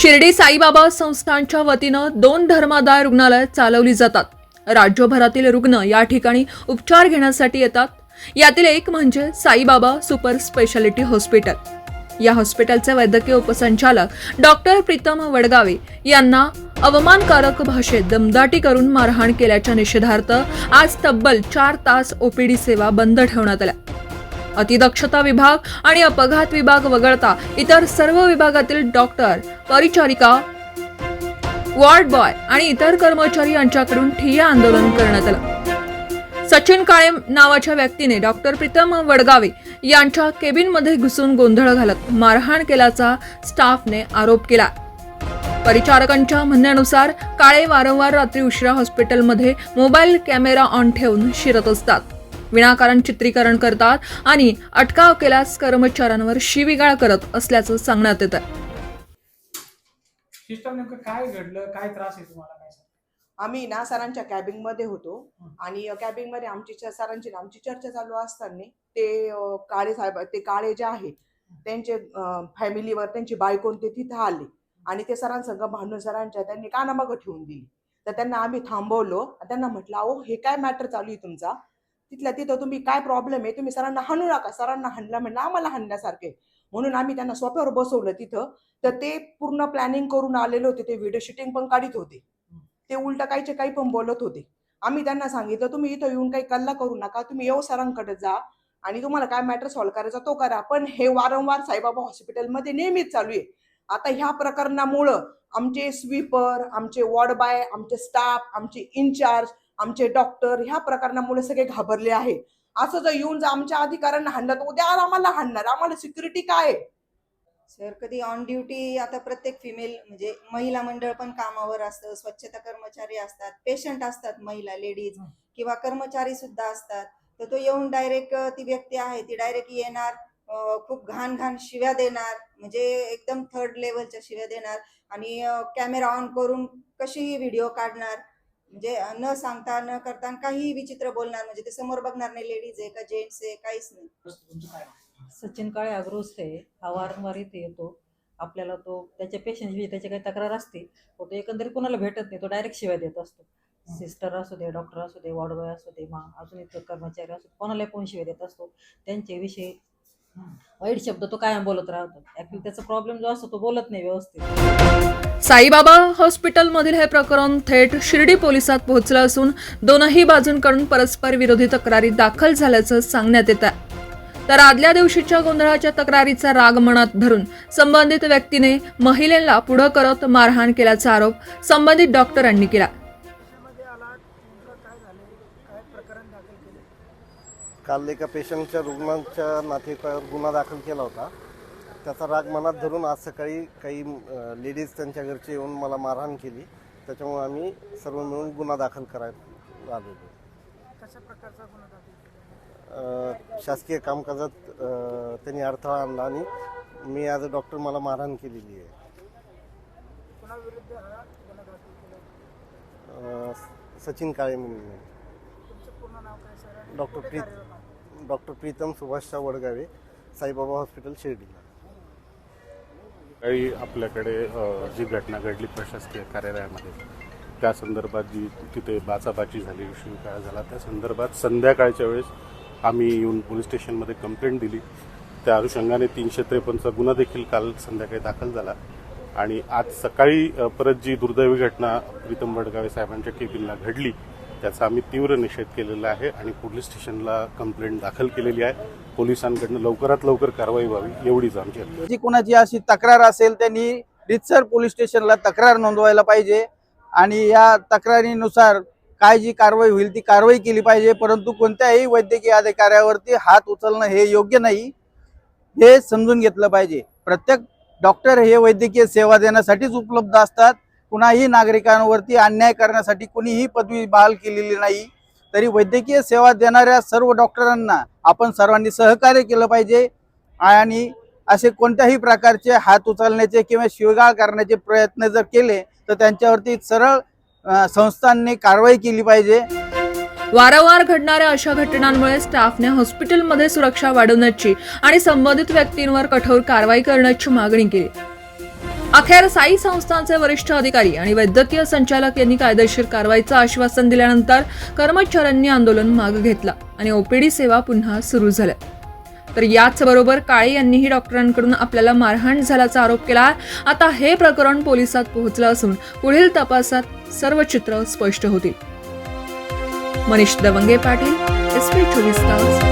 शिर्डी साईबाबा संस्थांच्या वतीनं दोन धर्मादाय रुग्णालय चालवली जातात. राज्यभरातील रुग्ण या ठिकाणी उपचार घेण्यासाठी येतात. यातील एक म्हणजे साईबाबा सुपर स्पेशालिटी हॉस्पिटल. या हॉस्पिटलचे वैद्यकीय उपसंचालक डॉक्टर प्रीतम वडगावे यांना अवमानकारक भाषेत दमदाटी करून मारहाण केल्याच्या निषेधार्थ आज तब्बल चार तास ओपीडी सेवा बंद ठेवण्यात आल्या. अतिदक्षता विभाग आणि अपघात विभाग वगळता इतर सर्व विभागातील डॉक्टर परिचारिका वॉर्ड बॉय आणि इतर कर्मचारी यांच्याकडून ठिय्या आंदोलन करण्यात आलं. सचिन काळे नावाच्या व्यक्तीने डॉक्टर प्रीतम वडगावे यांच्या केबिनमध्ये घुसून गोंधळ घालत मारहाण केल्याचा स्टाफने आरोप केला. परिचारकांच्या म्हणण्यानुसार काळे वारंवार रात्री उशिरा हॉस्पिटलमध्ये मोबाईल कॅमेरा ऑन ठेवून शिरत असतात. विनाकारण चित्रीकरण करतात आणि अटकाव केल्यास कर्मचाऱ्यांवर शिवीगाळ करत असल्याचं सांगण्यात येतं सिस्टम नेमकं काय घडलं? काय त्रास आहे तुम्हाला? काय? आम्ही ना सरांच्या कॅबिनमध्ये होतो आणि कॅबिनमध्ये आमची च- सरांची आमची चर्चा चालू असताना ते अं, काळे साहेब ते काळे जे आहे त्यांचे फॅमिलीवर त्यांची बायकोन ते तिथं आले. आणि ते सरांसंग भांडून सरांच्या त्यांनी कानामागं ठेवून दिली. तर त्यांना आम्ही थांबवलो आणि त्यांना म्हटलं अहो हे काय मॅटर चालू आहे तुमचा? तिथल्या तिथं तुम्ही काय प्रॉब्लेम आहे तुम्ही सरांना हाणू नका. सरांना हाणला म्हणलं आम्हाला हाणण्यासारखे म्हणून आम्ही त्यांना सोप्यावर बसवलं तिथं. तर ते पूर्ण प्लॅनिंग करून आलेले होते. ते व्हिडिओ शूटिंग पण काढत होते. ते उलट काहीचे काही पण बोलत होते. आम्ही त्यांना सांगितलं तुम्ही इथं येऊन काही कल्ला करू नका. तुम्ही येऊ सरांकडे जा आणि तुम्हाला काय मॅटर सॉल्व्ह करायचा तो करा. पण हे वारंवार साईबाबा हॉस्पिटलमध्ये नेहमीच चालू आहे. आता ह्या प्रकरणामुळं आमचे स्वीपर आमचे वॉर्ड बाय आमचे स्टाफ आमचे इन्चार्ज आमचे डॉक्टर ह्या प्रकरणामुळे सगळे घाबरले आहे असं जर येऊन जर आमच्या अधिकाऱ्यांना हाणलं तर उद्या आम्हाला हाणणार. आम्हाला सिक्युरिटी काय आहे? सर कधी ऑन ड्युटी आता प्रत्येक फिमेल म्हणजे महिला मंडळ पण कामावर असतं. स्वच्छता कर्मचारी असतात पेशंट असतात महिला लेडीज. किंवा कर्मचारी सुद्धा असतात. तर तो येऊन डायरेक्ट ती व्यक्ती आहे ती डायरेक्ट येणार खूप घाण घाण शिव्या देणार म्हणजे एकदम थर्ड लेवलच्या शिव्या देणार आणि कॅमेरा ऑन करून कशीही व्हिडिओ काढणार. म्हणजे न सांगता न करता आणि काहीही विचित्र बोलणार म्हणजे ते समोर बघणार नाही लेडीज आहे का जेंट्स आहे काहीच नाही? सचिन काळे अग्रोस्थ आहे. हा वारंवार इथे येतो. आपल्याला तो त्याच्या पेशंटची त्याची काही तक्रार असते तो तो एकंदरीत कोणाला भेटत नाही. तो डायरेक्ट शिवाय देत असतो. सिस्टर असू दे डॉक्टर असू दे वॉर्ड बॉय असू दे मा अजून इतर कर्मचारी असू दे, कोणाला कोण शिवाय देत असतो. त्यांचे विषयी हं. वाईट शब्द तो कायम बोलत राहतो. ऍक्च्युली त्याचा प्रॉब्लेम जो असतो तो बोलत नाही व्यवस्थित. साईबाबा हॉस्पिटलमधील हे प्रकरण थेट शिर्डी पोलिसात पोहोचलं असून दोनही बाजूंकडून परस्पर विरोधी तक्रारी दाखल झाल्याचं सांगण्यात येत आहे. तर आदल्या दिवशीच्या गोंधळाच्या तक्रारीचा राग मनात धरून संबंधित व्यक्तीने महिलेला पुढं करत मारहाण केल्याचा आरोप संबंधित डॉक्टरांनी केला त्यामध्ये आला नेमकं काय झाले काय प्रकरण दाखल केले काल एका पेशंटच्या रुग्णांच्या नातेवाईकावर गुन्हा दाखल केला होता. त्याचा राग मनात धरून आज सकाळी काही लेडीज त्यांच्या घरचे येऊन मला मारहाण केली. त्याच्यामुळे आम्ही सर्व मिळून गुन्हा दाखल करायला आलेलो. शासकीय कामकाजात त्यांनी अडथळा आणला आणि मी ॲज अ डॉक्टर मला मारहाण केलेली आहे. सचिन काळे म्हणून. Doctor Preet? Doctor Pritam Subhashrao Wadgave Saibaba hospital शिर्डीला काही आपल्याकडे जी घटना घडली प्रशासकीय कार्यालयामध्ये त्या संदर्भात जी तिथे बाचाबाची झाली शिवकाळ झाला त्या संदर्भात संध्याकाळच्या वेळेस आम्ही येऊन पोलीस स्टेशनमध्ये कंप्लेंट दिली. त्या अनुषंगाने तीनशे त्रेपन्नचा गुन्हा देखील काल संध्याकाळी दाखल झाला. आणि आज सकाळी परत जी दुर्दैवी घटना प्रीतम वडगावे साहेबांच्या केबिनला घडली त्याचा आम्ही तीव्र निषेध केलेला आहे आणि पोलीस स्टेशनला कंप्लेंट दाखल केलेली आहे. पोलिसांकडनं लवकरात लवकर कारवाई व्हावी एवढीच आमची जी कोणाची अशी तक्रार असेल त्यांनी रितसर पोलीस स्टेशनला तक्रार नोंदवायला पाहिजे आणि या तक्रारीनुसार काय जी कारवाई होईल ती कारवाई केली पाहिजे. परंतु कोणत्याही वैद्यकीय अधिकाऱ्यावरती हात उचलणं हे योग्य नाही. हे समजून घेतलं पाहिजे. प्रत्येक डॉक्टर हे वैद्यकीय सेवा देण्यासाठीच उपलब्ध असतात. कुणाही नागरिकांवरती अन्याय करण्यासाठी कुणीही पदवी बहाल केलेली नाही. तरी वैद्यकीय सेवा देणाऱ्या सर्व डॉक्टरांना आपण सर्वांनी सहकार्य केलं पाहिजे. आणि असे कोणत्याही प्रकारचे हात उचलण्याचे किंवा शिवगाळ करण्याचे प्रयत्न जर केले तर त्यांच्यावरती सरळ संस्थांनी कारवाई केली पाहिजे. वारंवार घडणाऱ्या अशा घटनांमुळे स्टाफने हॉस्पिटलमध्ये सुरक्षा वाढवण्याची आणि संबंधित व्यक्तींवर कठोर कारवाई करण्याची मागणी केली. अखेर साई संस्थांचे वरिष्ठ अधिकारी आणि वैद्यकीय संचालक यांनी कायदेशीर कारवाईचं आश्वासन दिल्यानंतर कर्मचाऱ्यांनी आंदोलन मागे घेतला आणि ओपीडी सेवा पुन्हा सुरू झाल्या. तर याच बरोबर काळे यांनीही डॉक्टरांकडून आपल्याला मारहाण झाल्याचा आरोप केला. आता हे प्रकरण पोलिसात पोहोचलं असून पुढील तपासात सर्व चित्र स्पष्ट होतील. मनीष दवंगे पाटील एस पी चोवीस तास